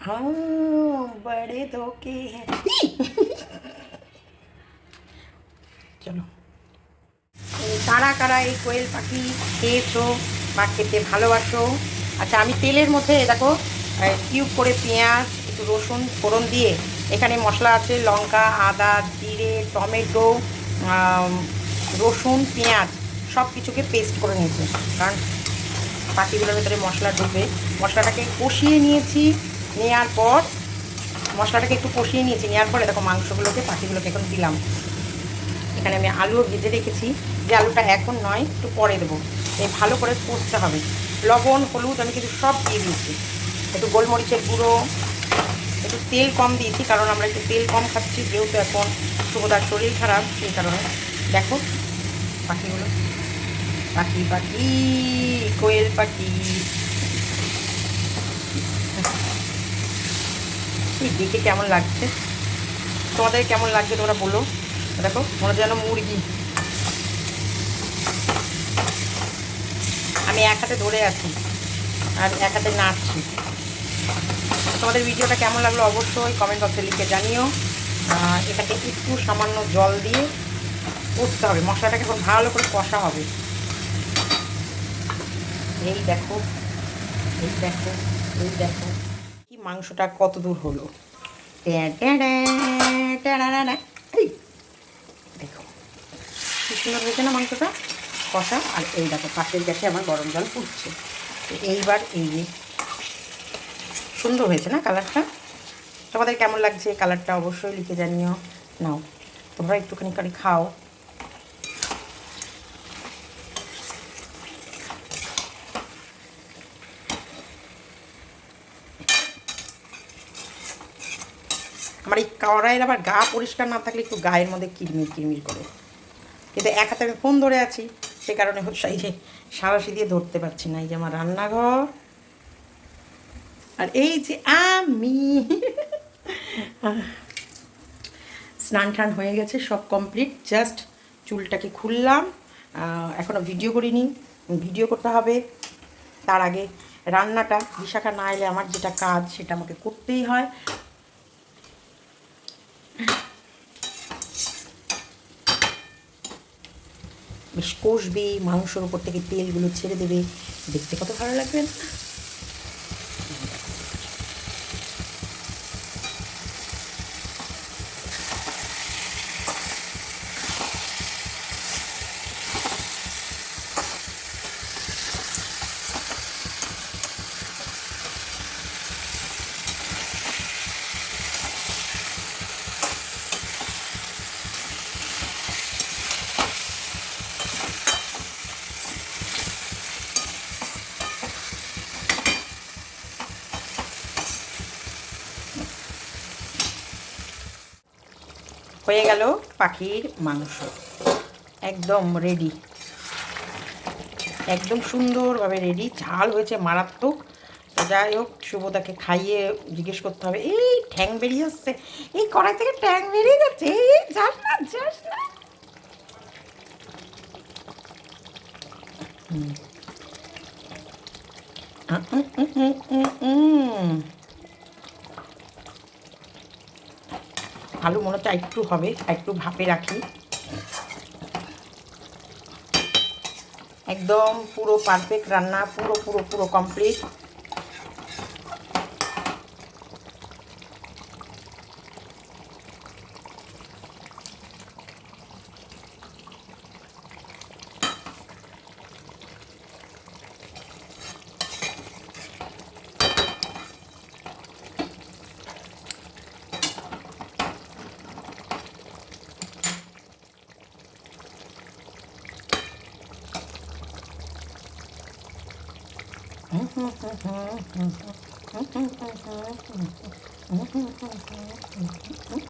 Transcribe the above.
हाँ बड़े धोखे हैं চলো এই কারা কারা এই কোয়েল পাখি খেয়েছো বা খেতে ভালোবাসো আচ্ছা আমি তেলের মধ্যে দেখো কিউব করে পেঁয়াজ একটু রসুন ফোড়ন দিয়ে এখানে মশলা আছে লঙ্কা আদা জিরে টমেটো আম, রসুন পেঁয়াজ সব কিছুকে পেস্ট করে নিয়েছি কারণ পাখিগুলোর ভেতরে মশলা ঢুকবে। মশলাটাকে কষিয়ে নিয়েছি। নেওয়ার পর মশলাটাকে একটু কষিয়ে নিয়েছি। নেওয়ার পরে দেখো মাংসগুলোকে পাখিগুলোকে এখন দিলাম। এখানে আমি আলুও ভেজে রেখেছি। যে আলুটা এখন নয়, একটু পরে দেবো। এই ভালো করে কষতে হবে। লবণ, হলুদ, আমি কিন্তু সব দিয়ে দিয়েছি। একটু গোলমরিচের গুঁড়ো, একটু তেল কম দিয়েছি কারণ আমরা একটু তেল কম খাচ্ছি। যেহেতু এখন শুভদার শরীর খারাপ, সেই কারণে দেখো পাখিগুলো পাখি পাখি, কোয়েল পাখি। এই দেখে কেমন লাগছে? তোমাদের কেমন লাগছে তোমরা বলো। দেখো, মনে যেন মুরগি। আমি এক হাতে ধরে আছি আর এক হাতে নাচছি তোমাদের ভিডিওটা কেমন লাগল অবশ্যই কমেন্ট বক্সে লিখে জানিও। এটাকে একটু সামান্য জল দিয়ে কষতে হবে। মশলাটাকে এখন ভালো করে কষা হবে। এই দেখো এই দেখো এই দেখো কি মাংসটা কত দূর হলো? এই দেখো, কি সুন্দর হয়েছে না মাংসটা? কষা, আর এই দেখো, পাশের গ্যাসে আমার গরম জল ফুটছে তো এইবার এই যে, সুন্দর হয়েছে না কালারটা? তোমাদের কেমন লাগছে? কালারটা অবশ্যই লিখে জানিও। নাও, তোমরা একটুখানি করে খাও। আমার এই কড়াইয়ের আবার গা পরিষ্কার না থাকলে একটু গায়ের মধ্যে কিরমির কিরমির করে। কিন্তু এক হাতে আমি ফোন ধরে আছি, সে কারণে হচ্ছে এই যে সারাশি দিয়ে ধরতে পারছি না, এই যে আমার রান্নাঘর। আর এই যে আমি, স্নান টান হয়ে গেছে, সব কমপ্লিট, জাস্ট চুলটাকে খুললাম। এখনও এখনও ভিডিও করিনি, ভিডিও করতে হবে। তার আগে রান্নাটা, বিশাখা না এলে আমার যেটা কাজ, সেটা আমাকে করতেই হয়। বেশ কষবে মাংসর উপর থেকে তেলগুলো ছেড়ে দেবে দেখতে কত ভালো লাগবে না? হয়ে গেল পাখির মাংস। একদম রেডি একদম সুন্দরভাবে রেডি ঝাল হয়েছে মারাত্মক। যাই হোক শুভদাকে খাইয়ে জিজ্ঞেস করতে হবে, এই ঠ্যাং বেরিয়ে আসছে। এই কড়াই থেকে ঠ্যাং বেরিয়ে যাচ্ছে। এই যাস না যাস না। হুম। আলু মনে একটু হবে একটু ভাপে রাখি। একদম পুরো পারফেক্ট রান্না, পুরো পুরো পুরো কমপ্লিট アイテムクラスの人、アイテムクラスの人、アイテムクラスの人、アイテムクラスの人、アイテムクラスの人。